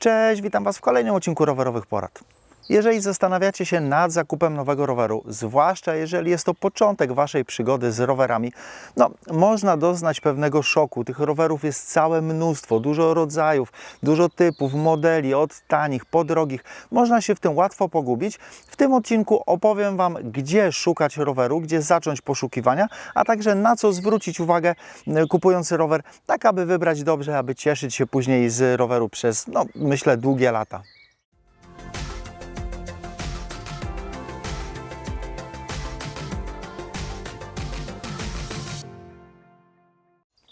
Cześć, witam Was w kolejnym odcinku rowerowych porad. Jeżeli zastanawiacie się nad zakupem nowego roweru, zwłaszcza jeżeli jest to początek Waszej przygody z rowerami, no można doznać pewnego szoku. Tych rowerów jest całe mnóstwo, dużo rodzajów, dużo typów, modeli, od tanich po drogich. Można się w tym łatwo pogubić. W tym odcinku opowiem Wam, gdzie szukać roweru, gdzie zacząć poszukiwania, a także na co zwrócić uwagę e, kupując rower, tak aby wybrać dobrze, aby cieszyć się później z roweru przez, no myślę, długie lata.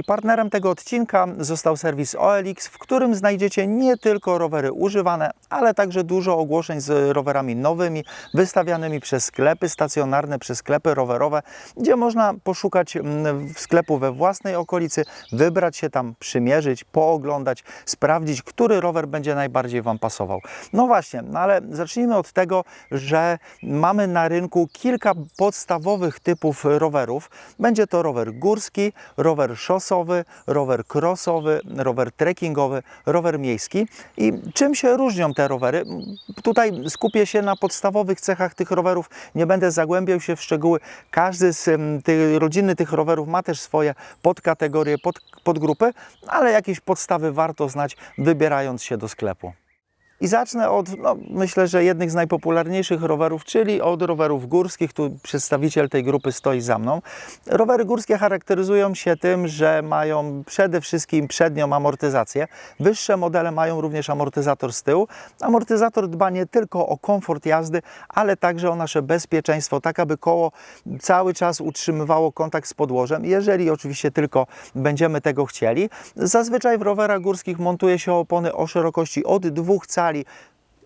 I partnerem tego odcinka został serwis OLX, w którym znajdziecie nie tylko rowery używane, ale także dużo ogłoszeń z rowerami nowymi, wystawianymi przez sklepy stacjonarne, przez sklepy rowerowe, gdzie można poszukać mm, sklepu we własnej okolicy, wybrać się tam, przymierzyć, pooglądać, sprawdzić, który rower będzie najbardziej Wam pasował. No właśnie, no ale zacznijmy od tego, że mamy na rynku kilka podstawowych typów rowerów. Będzie to rower górski, rower szosowy, rower crossowy, rower trekkingowy, rower miejski. I czym się różnią te rowery? Tutaj skupię się na podstawowych cechach tych rowerów, nie będę zagłębiał się w szczegóły. Każdy z em, tych rodziny tych rowerów ma też swoje podkategorie, pod, podgrupy, ale jakieś podstawy warto znać, wybierając się do sklepu. I zacznę od, no, myślę, że jednych z najpopularniejszych rowerów, czyli od rowerów górskich. Tu przedstawiciel tej grupy stoi za mną. Rowery górskie charakteryzują się tym, że mają przede wszystkim przednią amortyzację. Wyższe modele mają również amortyzator z tyłu. Amortyzator dba nie tylko o komfort jazdy, ale także o nasze bezpieczeństwo, tak aby koło cały czas utrzymywało kontakt z podłożem, jeżeli oczywiście tylko będziemy tego chcieli. Zazwyczaj w rowerach górskich montuje się opony o szerokości od dwóch cali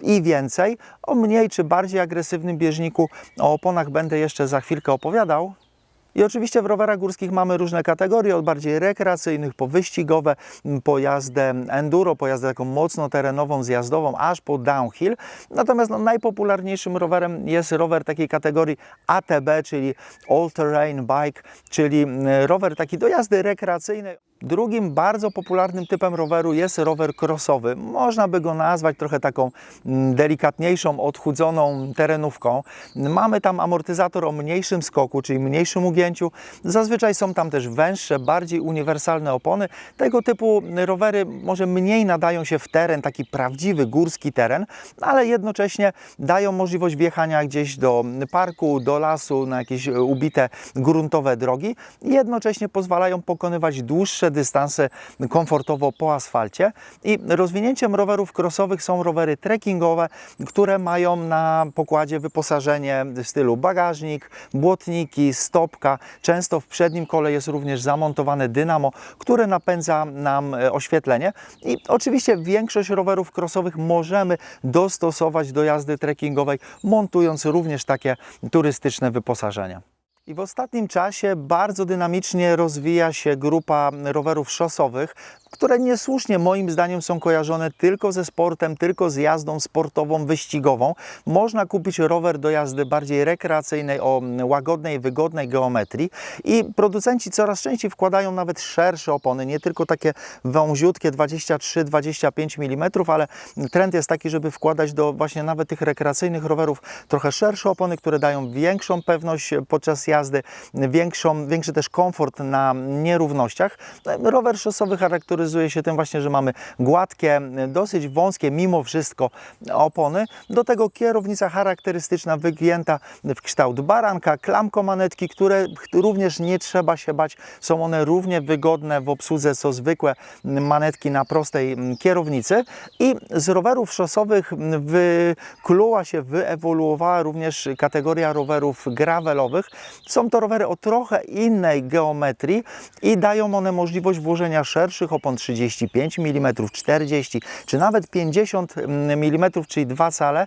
i więcej. O mniej czy bardziej agresywnym bieżniku, o oponach będę jeszcze za chwilkę opowiadał. I oczywiście w rowerach górskich mamy różne kategorie, od bardziej rekreacyjnych po wyścigowe, m, po jazdę enduro, po jazdę taką mocno terenową, zjazdową, aż po downhill. Natomiast no, najpopularniejszym rowerem jest rower takiej kategorii ATB, czyli All Terrain Bike, czyli m, rower taki do jazdy rekreacyjnej. Drugim bardzo popularnym typem roweru jest rower crossowy. Można by go nazwać trochę taką mm, delikatniejszą, odchudzoną terenówką. Mamy tam amortyzator o mniejszym skoku, czyli mniejszym ugięciu. Zazwyczaj są tam też węższe, bardziej uniwersalne opony. Tego typu rowery może mniej nadają się w teren, taki prawdziwy górski teren, ale jednocześnie dają możliwość wjechania gdzieś do parku, do lasu, na jakieś ubite gruntowe drogi. Jednocześnie pozwalają pokonywać dłuższe dystanse komfortowo po asfalcie. I rozwinięciem rowerów crossowych są rowery trekkingowe, które mają na pokładzie wyposażenie w stylu bagażnik, błotniki, stopka. Często w przednim kole jest również zamontowane dynamo, które napędza nam e, oświetlenie. I oczywiście większość rowerów crossowych możemy dostosować do jazdy trekkingowej, montując również takie turystyczne wyposażenie. I w ostatnim czasie bardzo dynamicznie rozwija się grupa rowerów szosowych, które niesłusznie moim zdaniem są kojarzone tylko ze sportem, tylko z jazdą sportową, wyścigową. Można kupić rower do jazdy bardziej rekreacyjnej, o łagodnej, wygodnej geometrii i producenci coraz częściej wkładają nawet szersze opony, nie tylko takie wąziutkie 23-25 mm, ale trend jest taki, żeby wkładać do właśnie nawet tych rekreacyjnych rowerów trochę szersze opony, które dają większą pewność podczas jazdy, większą, większy też komfort na nierównościach. Rower szosowy charakteryzuje się tym właśnie, że mamy gładkie, dosyć wąskie mimo wszystko opony. Do tego kierownica charakterystyczna, wygięta w kształt baranka, klamko manetki, które również nie trzeba się bać. Są one równie wygodne w obsłudze co zwykłe manetki na prostej kierownicy. I z rowerów szosowych wykluła się, wyewoluowała również kategoria rowerów gravelowych. Są to rowery o trochę innej geometrii i dają one możliwość włożenia szerszych opon 35 mm, 40 czy nawet 50 mm, czyli dwa cale.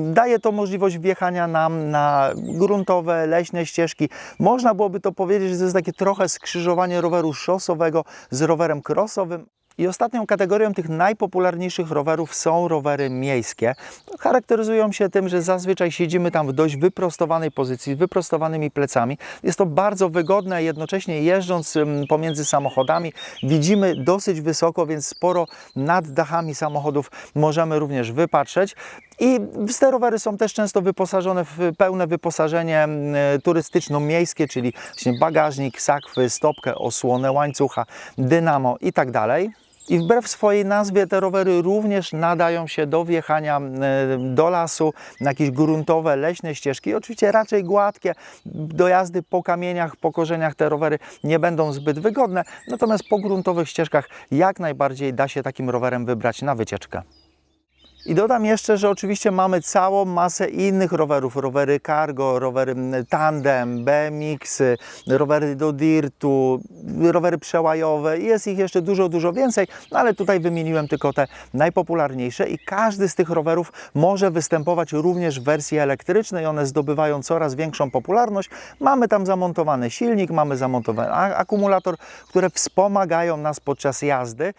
Daje to możliwość wjechania nam na gruntowe, leśne ścieżki. Można byłoby to powiedzieć, że to jest takie trochę skrzyżowanie roweru szosowego z rowerem crossowym. I ostatnią kategorią tych najpopularniejszych rowerów są rowery miejskie. Charakteryzują się tym, że zazwyczaj siedzimy tam w dość wyprostowanej pozycji, z wyprostowanymi plecami. Jest to bardzo wygodne, jednocześnie jeżdżąc pomiędzy samochodami widzimy dosyć wysoko, więc sporo nad dachami samochodów możemy również wypatrzeć. I te rowery są też często wyposażone w pełne wyposażenie turystyczno-miejskie, czyli właśnie bagażnik, sakwy, stopkę, osłonę łańcucha, dynamo i tak. I wbrew swojej nazwie te rowery również nadają się do wjechania e, do lasu, na jakieś gruntowe, leśne ścieżki. Oczywiście raczej gładkie, do jazdy po kamieniach, po korzeniach te rowery nie będą zbyt wygodne, natomiast po gruntowych ścieżkach jak najbardziej da się takim rowerem wybrać na wycieczkę. I dodam jeszcze, że oczywiście mamy całą masę innych rowerów, rowery cargo, rowery mm, tandem, BMX, rowery do dirtu, rowery przełajowe. Jest ich jeszcze dużo, dużo więcej, no ale tutaj wymieniłem tylko te najpopularniejsze i każdy z tych rowerów może występować również w wersji elektrycznej. One zdobywają coraz większą popularność. Mamy tam zamontowany silnik, mamy zamontowany akumulator, które wspomagają nas podczas jazdy.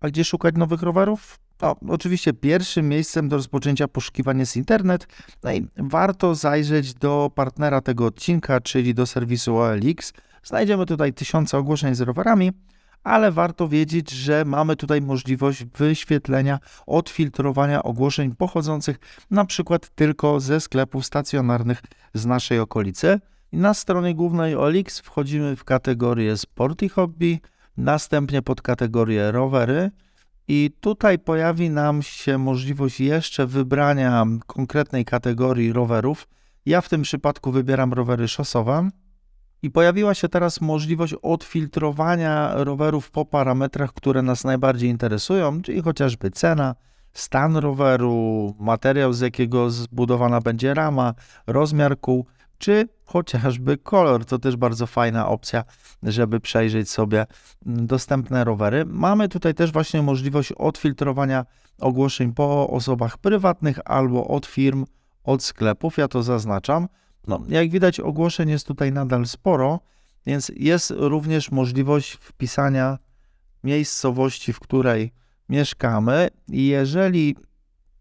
A gdzie szukać nowych rowerów? O, oczywiście pierwszym miejscem do rozpoczęcia poszukiwań jest internet, no i warto zajrzeć do partnera tego odcinka, czyli do serwisu OLX. Znajdziemy tutaj tysiące ogłoszeń z rowerami, ale warto wiedzieć, że mamy tutaj możliwość wyświetlenia, odfiltrowania ogłoszeń pochodzących na przykład tylko ze sklepów stacjonarnych z naszej okolicy. Na stronie głównej OLX wchodzimy w kategorię Sport i Hobby, następnie pod kategorię rowery. I tutaj pojawi nam się możliwość jeszcze wybrania konkretnej kategorii rowerów. Ja w tym przypadku wybieram rowery szosowe. I pojawiła się teraz możliwość odfiltrowania rowerów po parametrach, które nas najbardziej interesują, czyli chociażby cena, stan roweru, materiał, z jakiego zbudowana będzie rama, rozmiar kół, czy chociażby kolor. To też bardzo fajna opcja, żeby przejrzeć sobie dostępne rowery. Mamy tutaj też właśnie możliwość odfiltrowania ogłoszeń po osobach prywatnych albo od firm, od sklepów. Ja to zaznaczam. No, jak widać, ogłoszeń jest tutaj nadal sporo, więc jest również możliwość wpisania miejscowości, w której mieszkamy. I jeżeli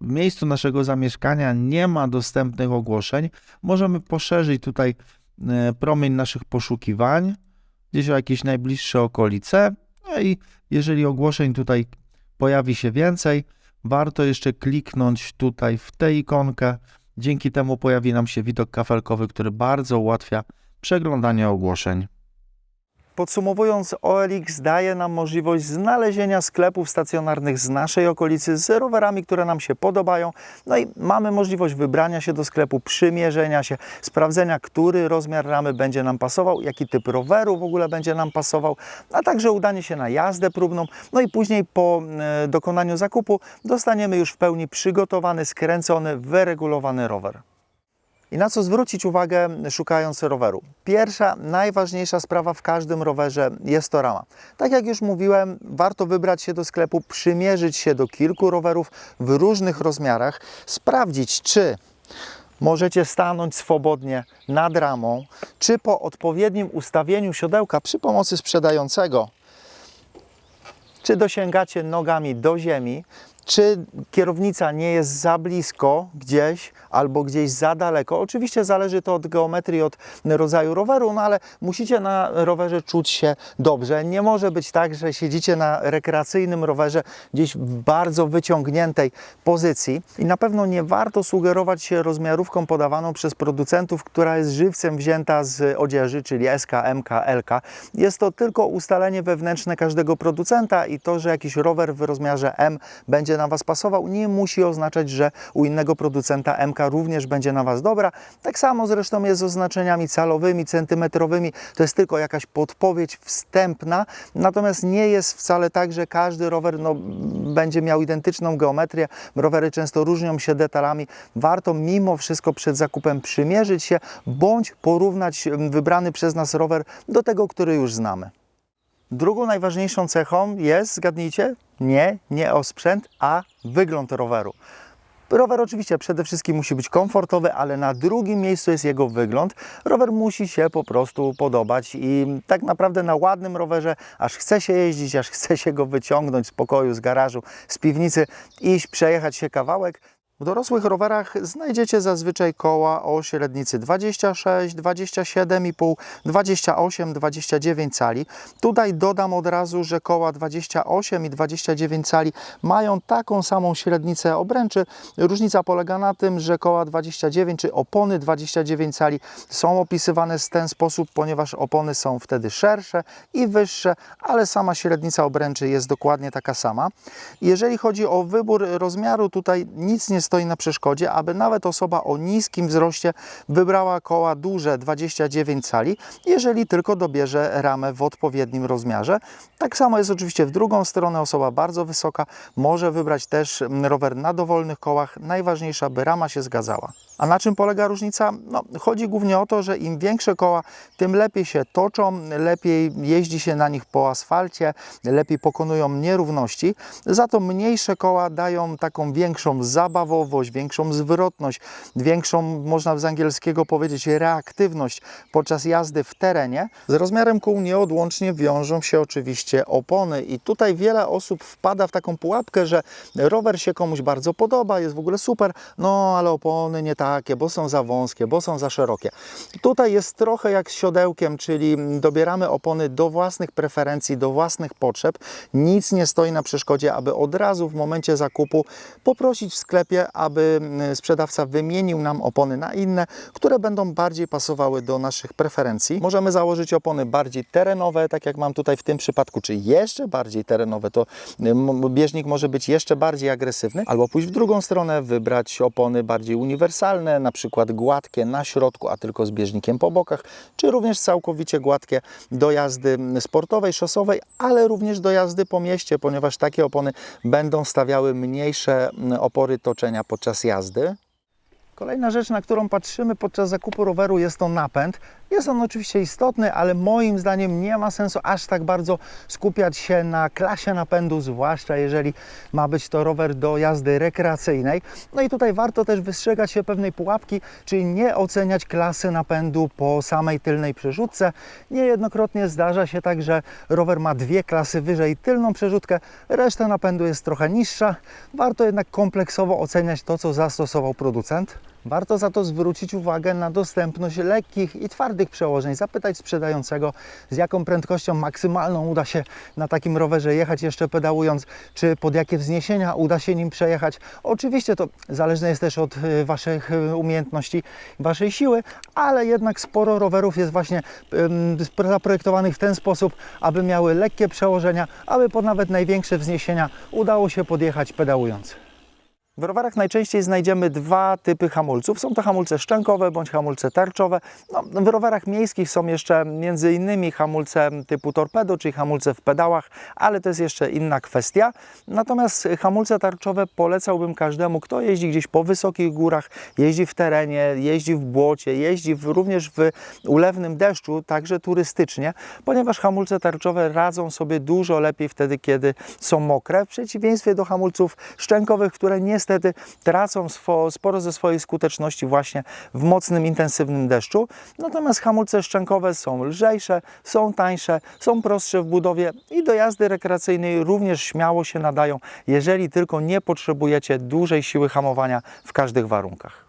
w miejscu naszego zamieszkania nie ma dostępnych ogłoszeń, możemy poszerzyć tutaj e, promień naszych poszukiwań gdzieś o jakieś najbliższe okolice. No i jeżeli ogłoszeń tutaj pojawi się więcej, warto jeszcze kliknąć tutaj w tę ikonkę. Dzięki temu pojawi nam się widok kafelkowy, który bardzo ułatwia przeglądanie ogłoszeń. Podsumowując, OLX daje nam możliwość znalezienia sklepów stacjonarnych z naszej okolicy z rowerami, które nam się podobają. No i mamy możliwość wybrania się do sklepu, przymierzenia się, sprawdzenia, który rozmiar ramy będzie nam pasował, jaki typ roweru w ogóle będzie nam pasował, a także udanie się na jazdę próbną. No i później po e, dokonaniu zakupu dostaniemy już w pełni przygotowany, skręcony, wyregulowany rower. I na co zwrócić uwagę szukając roweru? Pierwsza, najważniejsza sprawa w każdym rowerze jest to rama. Tak jak już mówiłem, warto wybrać się do sklepu, przymierzyć się do kilku rowerów w różnych rozmiarach, sprawdzić, czy możecie stanąć swobodnie nad ramą, czy po odpowiednim ustawieniu siodełka przy pomocy sprzedającego czy dosięgacie nogami do ziemi, czy kierownica nie jest za blisko gdzieś albo gdzieś za daleko. Oczywiście zależy to od geometrii, od rodzaju roweru, no ale musicie na rowerze czuć się dobrze. Nie może być tak, że siedzicie na rekreacyjnym rowerze gdzieś w bardzo wyciągniętej pozycji i na pewno nie warto sugerować się rozmiarówką podawaną przez producentów, która jest żywcem wzięta z odzieży, czyli SK, MK, LK. Jest to tylko ustalenie wewnętrzne każdego producenta i to, że jakiś rower w rozmiarze M będzie na Was pasował, nie musi oznaczać, że u innego producenta MK również będzie na Was dobra. Tak samo zresztą jest z oznaczeniami calowymi, centymetrowymi. To jest tylko jakaś podpowiedź wstępna, natomiast nie jest wcale tak, że każdy rower no, będzie miał identyczną geometrię. Rowery często różnią się detalami. Warto mimo wszystko przed zakupem przymierzyć się bądź porównać mm, wybrany przez nas rower do tego, który już znamy. Drugą najważniejszą cechą jest, zgadnijcie, nie, nie o sprzęt, a wygląd roweru. Rower oczywiście przede wszystkim musi być komfortowy, ale na drugim miejscu jest jego wygląd. Rower musi się po prostu podobać i tak naprawdę na ładnym rowerze aż chce się jeździć, aż chce się go wyciągnąć z pokoju, z garażu, z piwnicy, iść, przejechać się kawałek. W dorosłych rowerach znajdziecie zazwyczaj koła o średnicy 26, 27,5, 28, 29 cali. Tutaj dodam od razu, że koła 28 i 29 cali mają taką samą średnicę obręczy. Różnica polega na tym, że koła 29 czy opony 29 cali są opisywane w ten sposób, ponieważ opony są wtedy szersze i wyższe, ale sama średnica obręczy jest dokładnie taka sama. Jeżeli chodzi o wybór rozmiaru, tutaj nic nie stoi na przeszkodzie, aby nawet osoba o niskim wzroście wybrała koła duże 29 cali, jeżeli tylko dobierze ramę w odpowiednim rozmiarze. Tak samo jest oczywiście w drugą stronę, osoba bardzo wysoka może wybrać też mm, rower na dowolnych kołach. Najważniejsza, by rama się zgadzała. A na czym polega różnica? No, chodzi głównie o to, że im większe koła, tym lepiej się toczą, lepiej jeździ się na nich po asfalcie, lepiej pokonują nierówności. Za to mniejsze koła dają taką większą większą zwrotność, większą, można z angielskiego powiedzieć, reaktywność podczas jazdy w terenie. Z rozmiarem kół nieodłącznie wiążą się oczywiście opony i tutaj wiele osób wpada w taką pułapkę, że rower się komuś bardzo podoba, jest w ogóle super, no ale opony nie takie, bo są za wąskie, bo są za szerokie. Tutaj jest trochę jak z siodełkiem, czyli dobieramy opony do własnych preferencji, do własnych potrzeb. Nic nie stoi na przeszkodzie, aby od razu w momencie zakupu poprosić w sklepie, aby sprzedawca wymienił nam opony na inne, które będą bardziej pasowały do naszych preferencji. Możemy założyć opony bardziej terenowe, tak jak mam tutaj w tym przypadku, czy jeszcze bardziej terenowe, to bieżnik może być jeszcze bardziej agresywny, albo pójść w drugą stronę, wybrać opony bardziej uniwersalne, na przykład gładkie na środku, a tylko z bieżnikiem po bokach, czy również całkowicie gładkie do jazdy sportowej, szosowej, ale również do jazdy po mieście, ponieważ takie opony będą stawiały mniejsze opory toczenia podczas jazdy. Kolejna rzecz, na którą patrzymy podczas zakupu roweru jest to napęd. Jest on oczywiście istotny, ale moim zdaniem nie ma sensu aż tak bardzo skupiać się na klasie napędu, zwłaszcza jeżeli ma być to rower do jazdy rekreacyjnej. No i tutaj warto też wystrzegać się pewnej pułapki, czyli nie oceniać klasy napędu po samej tylnej przerzutce. Niejednokrotnie zdarza się tak, że rower ma dwie klasy wyżej tylną przerzutkę, reszta napędu jest trochę niższa. Warto jednak kompleksowo oceniać to, co zastosował producent. Warto za to zwrócić uwagę na dostępność lekkich i twardych przełożeń. Zapytać sprzedającego, z jaką prędkością maksymalną uda się na takim rowerze jechać, jeszcze pedałując, czy pod jakie wzniesienia uda się nim przejechać. Oczywiście to zależne jest też od y, Waszych y, umiejętności, Waszej siły, ale jednak sporo rowerów jest właśnie zaprojektowanych w ten sposób, aby miały lekkie przełożenia, aby pod nawet największe wzniesienia udało się podjechać pedałując. W rowerach najczęściej znajdziemy dwa typy hamulców. Są to hamulce szczękowe bądź hamulce tarczowe. No, w rowerach miejskich są jeszcze między innymi hamulce typu torpedo, czyli hamulce w pedałach, ale to jest jeszcze inna kwestia. Natomiast hamulce tarczowe polecałbym każdemu, kto jeździ gdzieś po wysokich górach, jeździ w terenie, jeździ w błocie, jeździ w, również w ulewnym deszczu, także turystycznie, ponieważ hamulce tarczowe radzą sobie dużo lepiej wtedy, kiedy są mokre, w przeciwieństwie do hamulców szczękowych, które niestety tracą swo, sporo ze swojej skuteczności właśnie w mocnym, intensywnym deszczu. Natomiast hamulce szczękowe są lżejsze, są tańsze, są prostsze w budowie i do jazdy rekreacyjnej również śmiało się nadają, jeżeli tylko nie potrzebujecie dużej siły hamowania w każdych warunkach.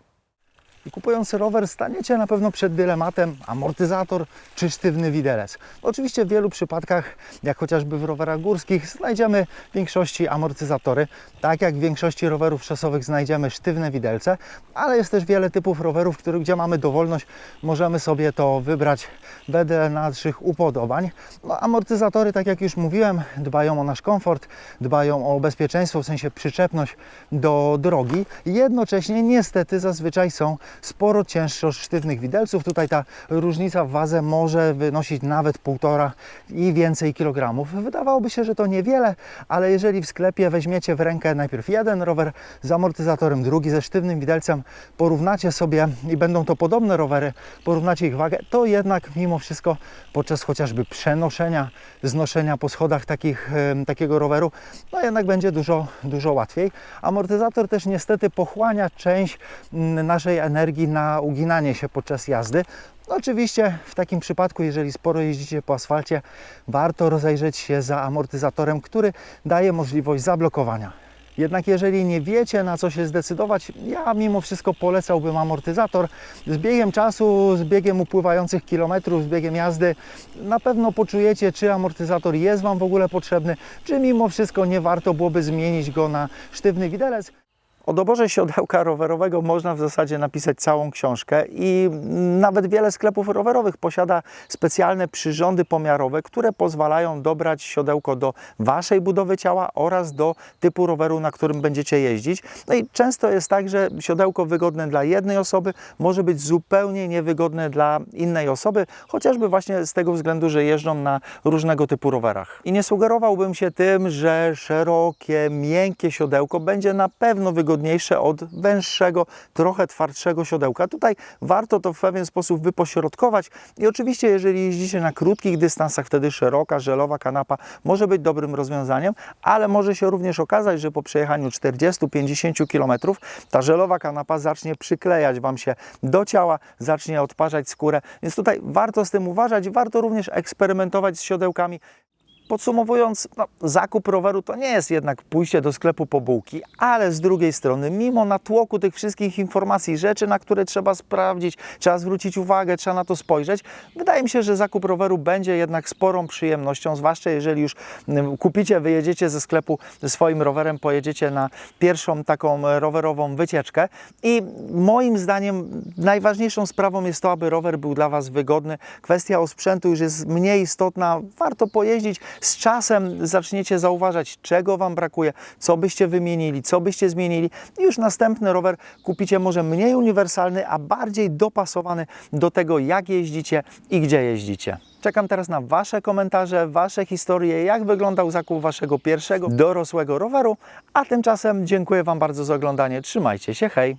I kupując rower staniecie na pewno przed dylematem amortyzator czy sztywny widelec. Oczywiście w wielu przypadkach, jak chociażby w rowerach górskich, znajdziemy w większości amortyzatory. Tak jak w większości rowerów szosowych znajdziemy sztywne widelce, ale jest też wiele typów rowerów, których, gdzie mamy dowolność, możemy sobie to wybrać wedle naszych upodobań. No, amortyzatory, tak jak już mówiłem, dbają o nasz komfort, dbają o bezpieczeństwo, w sensie przyczepność do drogi. Jednocześnie niestety zazwyczaj są sporo cięższy sztywnych widelców. Tutaj ta różnica w wadze może wynosić nawet półtora i więcej kilogramów. Wydawałoby się, że to niewiele, ale jeżeli w sklepie weźmiecie w rękę najpierw jeden rower z amortyzatorem, drugi ze sztywnym widelcem, porównacie sobie i będą to podobne rowery, porównacie ich wagę, to jednak mimo wszystko podczas chociażby przenoszenia, znoszenia po schodach takich, takiego roweru, no jednak będzie dużo, dużo łatwiej. Amortyzator też niestety pochłania część mm, naszej energii na uginanie się podczas jazdy. No oczywiście w takim przypadku, jeżeli sporo jeździcie po asfalcie, warto rozejrzeć się za amortyzatorem, który daje możliwość zablokowania. Jednak jeżeli nie wiecie na co się zdecydować, ja mimo wszystko polecałbym amortyzator. Z biegiem czasu, z biegiem upływających kilometrów, z biegiem jazdy na pewno poczujecie, czy amortyzator jest Wam w ogóle potrzebny, czy mimo wszystko nie warto byłoby zmienić go na sztywny widelec. O doborze siodełka rowerowego można w zasadzie napisać całą książkę i nawet wiele sklepów rowerowych posiada specjalne przyrządy pomiarowe, które pozwalają dobrać siodełko do Waszej budowy ciała oraz do typu roweru, na którym będziecie jeździć. No i często jest tak, że siodełko wygodne dla jednej osoby może być zupełnie niewygodne dla innej osoby, chociażby właśnie z tego względu, że jeżdżą na różnego typu rowerach. I nie sugerowałbym się tym, że szerokie, miękkie siodełko będzie na pewno wygodniejsze od węższego, trochę twardszego siodełka. Tutaj warto to w pewien sposób wypośrodkować i oczywiście jeżeli jeździcie na krótkich dystansach, wtedy szeroka, żelowa kanapa może być dobrym rozwiązaniem, ale może się również okazać, że po przejechaniu 40-50 km ta żelowa kanapa zacznie przyklejać Wam się do ciała, zacznie odparzać skórę, więc tutaj warto z tym uważać, warto również eksperymentować z siodełkami. Podsumowując, no, zakup roweru to nie jest jednak pójście do sklepu po bułki, ale z drugiej strony, mimo natłoku tych wszystkich informacji, rzeczy, na które trzeba sprawdzić, trzeba zwrócić uwagę, trzeba na to spojrzeć, wydaje mi się, że zakup roweru będzie jednak sporą przyjemnością, zwłaszcza jeżeli już mm, kupicie, wyjedziecie ze sklepu swoim rowerem, pojedziecie na pierwszą taką rowerową wycieczkę i moim zdaniem najważniejszą sprawą jest to, aby rower był dla Was wygodny. Kwestia osprzętu już jest mniej istotna, warto pojeździć, z czasem zaczniecie zauważać, czego Wam brakuje, co byście wymienili, co byście zmienili i już następny rower kupicie może mniej uniwersalny, a bardziej dopasowany do tego, jak jeździcie i gdzie jeździcie. Czekam teraz na Wasze komentarze, Wasze historie, jak wyglądał zakup Waszego pierwszego dorosłego roweru, a tymczasem dziękuję Wam bardzo za oglądanie. Trzymajcie się, hej!